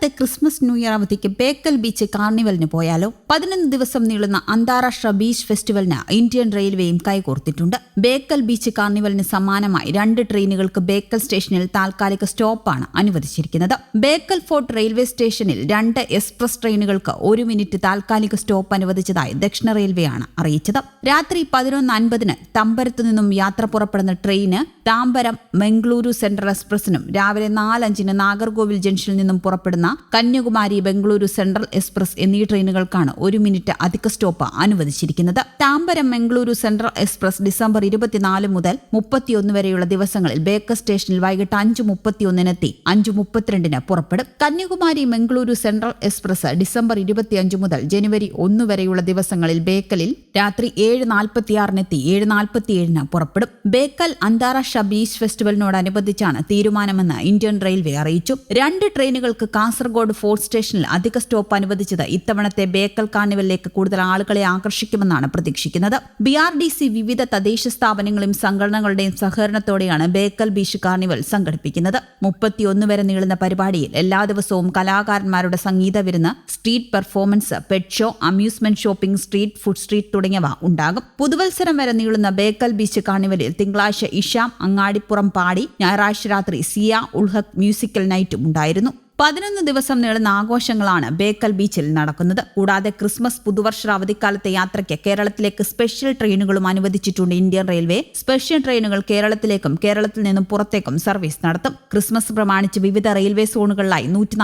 ഇത്തവണത്തെ Christmas new year അവധിക്ക് Bekal beach കാർണിവലിന് പോയാലോ? പതിനൊന്ന് ദിവസം നീളുന്ന അന്താരാഷ്ട്ര ബീച്ച് ഫെസ്റ്റിവലിന് ഇന്ത്യൻ റെയിൽവേയും കൈകോർത്തിട്ടുണ്ട്. ബേക്കൽ ബീച്ച് കാർണിവലിന് സമാനമായി രണ്ട് ട്രെയിനുകൾക്ക് ബേക്കൽ സ്റ്റേഷനിൽ താൽക്കാലിക സ്റ്റോപ്പാണ് അനുവദിച്ചിരിക്കുന്നത്. ബേക്കൽ ഫോർട്ട് റെയിൽവേ സ്റ്റേഷനിൽ രണ്ട് എക്സ്പ്രസ് ട്രെയിനുകൾക്ക് ഒരു മിനിറ്റ് താൽക്കാലിക സ്റ്റോപ്പ് അനുവദിച്ചതായി ദക്ഷിണ റെയിൽവേയാണ് അറിയിച്ചത്. രാത്രി പതിനൊന്ന് അൻപതിന് തമ്പരത്തു നിന്നും യാത്ര പുറപ്പെടുന്ന ട്രെയിന് താമ്പരം മംഗളൂരു സെൻട്രൽ എക്സ്പ്രസിനും രാവിലെ നാലഞ്ചിന് നാഗർകോവിൽ ജംഗ്ഷനിൽ നിന്നും പുറപ്പെടുന്ന കന്യാകുമാരി ബംഗളൂരു സെൻട്രൽ എക്സ്പ്രസ് എന്നീ ട്രെയിനുകൾക്കാണ് ഒരു മിനിറ്റ് അധിക സ്റ്റോപ്പ് അനുവദിച്ചിരിക്കുന്നത്. Tambaram Bengaluru central express December ഇരുപത്തിനാല് മുതൽ മുപ്പത്തിയൊന്ന് വരെയുള്ള ദിവസങ്ങളിൽ ബേക്കർ സ്റ്റേഷനിൽ വൈകിട്ട് അഞ്ച് മുപ്പത്തിയൊന്നിനെത്തി അഞ്ച് മുപ്പത്തിരണ്ടിന് പുറപ്പെടും. Kanyakumari Bengaluru central express December ഇരുപത്തിയഞ്ച് മുതൽ ജനുവരി ഒന്ന് വരെയുള്ള ദിവസങ്ങളിൽ ബേക്കലിൽ രാത്രി ഏഴ് നാൽപ്പത്തിയാറിനെത്തി ഏഴ് നാൽപ്പത്തിയേഴിന് പുറപ്പെടും. ബേക്കൽ അന്താരാഷ്ട്ര ബീച്ച് ഫെസ്റ്റിവലിനോടനുബന്ധിച്ചാണ് തീരുമാനമെന്ന് ഇന്ത്യൻ റെയിൽവേ അറിയിച്ചു. രണ്ട് ട്രെയിനുകൾക്ക് കാസർഗോഡ് ഫോർട്ട് സ്റ്റേഷനിൽ അധിക സ്റ്റോപ്പ് അനുവദിച്ചത് ഇത്തവണത്തെ ബേക്കൽ കാർണിവലിലേക്ക് കൂടുതൽ ആളുകളെ ആകർഷിക്കുമെന്നാണ് പ്രതീക്ഷിക്കുന്നത്. ബി ആർ ഡി സി വിവിധ തദ്ദേശ സ്ഥാപനങ്ങളും സംഘടനകളുടെയും സഹകരണത്തോടെയാണ് ബേക്കൽ ബീച്ച് കാർണിവൽ സംഘടിപ്പിക്കുന്നത്. മുപ്പത്തിയൊന്ന് വരെ നീളുന്ന പരിപാടിയിൽ എല്ലാ ദിവസവും കലാകാരന്മാരുടെ സംഗീത വിരുന്ന് street performance pet show amusement shopping street food street തുടങ്ങിയവ ഉണ്ടാകും. പുതുവത്സരം വരെ നീളുന്ന ബേക്കൽ ബീച്ച് കാർണിവലിൽ തിങ്കളാഴ്ച ഇഷാം അങ്ങാടിപ്പുറം പാടി ഞായറാഴ്ച രാത്രി സിയ ഉൾഹക് മ്യൂസിക്കൽ നൈറ്റും ഉണ്ടായിരുന്നു. പതിനൊന്ന് ദിവസം നീളുന്ന ആഘോഷങ്ങളാണ് ബേക്കൽ ബീച്ചിൽ നടക്കുന്നത്. കൂടാതെ ക്രിസ്മസ് പുതുവർഷ അവധിക്കാലത്തെ യാത്രയ്ക്ക് കേരളത്തിലേക്ക് സ്പെഷ്യൽ ട്രെയിനുകളും അനുവദിച്ചിട്ടുണ്ട് ഇന്ത്യൻ റെയിൽവേ. സ്പെഷ്യൽ ട്രെയിനുകൾ കേരളത്തിലേക്കും കേരളത്തിൽ നിന്നും പുറത്തേക്കും സർവീസ് നടത്തും. ക്രിസ്മസ് പ്രമാണിച്ച് വിവിധ റെയിൽവേ സോണുകളിലായി നൂറ്റി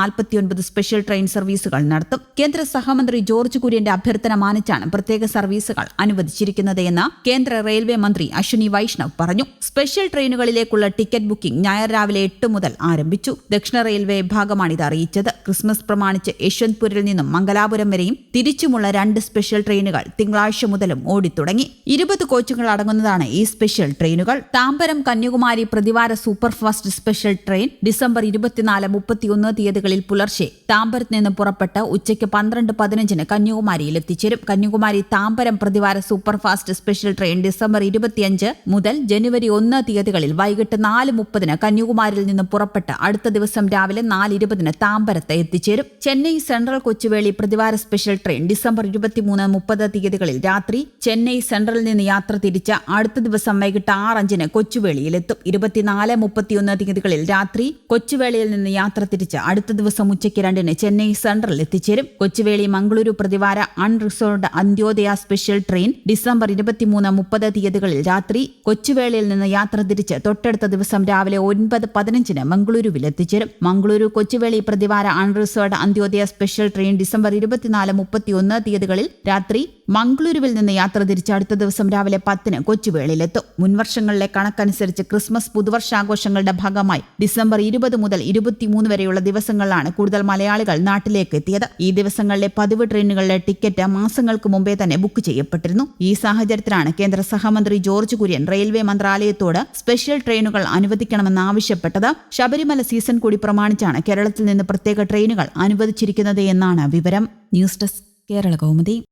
സ്പെഷ്യൽ ട്രെയിൻ സർവീസുകൾ നടത്തും. കേന്ദ്ര സഹമന്ത്രി ജോർജ് കുര്യന്റെ അഭ്യർത്ഥന മാനിച്ചാണ് പ്രത്യേക സർവീസുകൾ അനുവദിച്ചിരിക്കുന്നത് എന്ന് കേന്ദ്ര റെയിൽവേ മന്ത്രി അശ്വിനി വൈഷ്ണവ് പറഞ്ഞു. സ്പെഷ്യൽ ട്രെയിനുകളിലേക്കുള്ള ടിക്കറ്റ് ബുക്കിംഗ് ഞായർ രാവിലെ എട്ട് മുതൽ ആരംഭിച്ചു. ദക്ഷിണ റെയിൽവേ വിഭാഗമാണ് ഇത് അറിയിച്ചത്. ക്രിസ്മസ് പ്രമാണിച്ച് യശ്വന്ത്പൂരിൽ നിന്നും മംഗലാപുരം വരെയും തിരിച്ചുമുള്ള രണ്ട് സ്പെഷ്യൽ ട്രെയിനുകൾ തിങ്കളാഴ്ച മുതലും ഓടിത്തുടങ്ങി. ഇരുപത് കോച്ചുകൾ അടങ്ങുന്നതാണ് ഈ സ്പെഷ്യൽ ട്രെയിനുകൾ. താമ്പരം കന്യാകുമാരി പ്രതിവാര സൂപ്പർഫാസ്റ്റ് സ്പെഷ്യൽ ട്രെയിൻ ഡിസംബർ ഇരുപത്തിനാല് മുപ്പത്തിയൊന്ന് തീയതികളിൽ പുലർച്ചെ താമ്പരത്ത് നിന്ന് പുറപ്പെട്ട് ഉച്ചയ്ക്ക് പന്ത്രണ്ട് പതിനഞ്ചിന് കന്യാകുമാരിയിൽ എത്തിച്ചേരും. കന്യാകുമാരി താമ്പരം പ്രതിവാര സൂപ്പർഫാസ്റ്റ് സ്പെഷ്യൽ ട്രെയിൻ ഡിസംബർ ഇരുപത്തിയഞ്ച് മുതൽ ജനുവരി ഒന്ന് തീയതികളിൽ വൈകിട്ട് നാല് മുപ്പതിന് കന്യാകുമാരിയിൽ നിന്ന് പുറപ്പെട്ട് അടുത്ത ദിവസം രാവിലെ നാല് ഇരുപതിന് താമ്പരത്ത് എത്തിച്ചേരും. ചെന്നൈ സെൻട്രൽ കൊച്ചുവേളി പ്രതിവാര സ്പെഷ്യൽ ട്രെയിൻ ഡിസംബർ ഇരുപത്തിമൂന്ന് മുപ്പത് തീയതികളിൽ രാത്രി ചെന്നൈ സെൻട്രലിൽ നിന്ന് യാത്ര തിരിച്ച അടുത്ത ദിവസം വൈകിട്ട് ആറഞ്ചിന് കൊച്ചുവേളിയിലെത്തും. ഇരുപത്തിനാല് മുപ്പത്തിയൊന്ന് തീയതികളിൽ രാത്രി കൊച്ചുവേളിയിൽ നിന്ന് യാത്ര തിരിച്ച് അടുത്ത ദിവസം ഉച്ചയ്ക്ക് രണ്ടിന് ചെന്നൈ സെൻട്രലിൽ എത്തിച്ചേരും. കൊച്ചുവേളി മംഗളൂരു പ്രതിവാര unreserved Antyodaya special train December ഇരുപത്തിമൂന്ന് മുപ്പത് തീയതികളിൽ രാത്രി കൊച്ചുവേളിയിൽ നിന്ന് യാത്ര തിരിച്ച് തൊട്ടടുത്ത ദിവസം രാവിലെ ഒൻപത് പതിനഞ്ചിന് മംഗളൂരുവിൽ എത്തിച്ചേരും മംഗളൂരു കൊച്ചുവേളി പ്രതിവാര unreserved Antyodaya special train December ഇരുപത്തിനാല് മുപ്പത്തിയൊന്ന് തീയതികളിൽ രാത്രി മംഗളൂരുവിൽ നിന്ന് യാത്ര തിരിച്ച് അടുത്ത ദിവസം രാവിലെ പത്തിന് കൊച്ചുവേളിയിലെത്തും. മുൻവർഷങ്ങളിലെ കണക്കനുസരിച്ച് ക്രിസ്മസ് പുതുവർഷാഘോഷങ്ങളുടെ ഭാഗമായി ഡിസംബർ ഇരുപത് മുതൽ ഇരുപത്തിമൂന്ന് വരെയുള്ള ദിവസങ്ങളിലാണ് കൂടുതൽ മലയാളികൾ നാട്ടിലേക്ക് എത്തിയത്. ഈ ദിവസങ്ങളിലെ പതിവ് ട്രെയിനുകളുടെ ടിക്കറ്റ് മാസങ്ങൾക്ക് മുമ്പേ തന്നെ ബുക്ക് ചെയ്യപ്പെട്ടിരുന്നു. ഈ സാഹചര്യത്തിലാണ് കേന്ദ്ര സഹമന്ത്രി ജോർജ് കുര്യൻ റെയിൽവേ മന്ത്രാലയത്തോട് സ്പെഷ്യൽ ട്രെയിനുകൾ അനുവദിക്കണമെന്ന് ആവശ്യപ്പെട്ടത് ശബരിമല സീസൺ കൂടി പ്രമാണിച്ചാണ് കേരളത്തിൽ നിന്ന് പ്രത്യേക ട്രെയിനുകൾ അനുവദിച്ചിരിക്കുന്നത് എന്നാണ് വിവരം. News desk Kerala Kaumudi.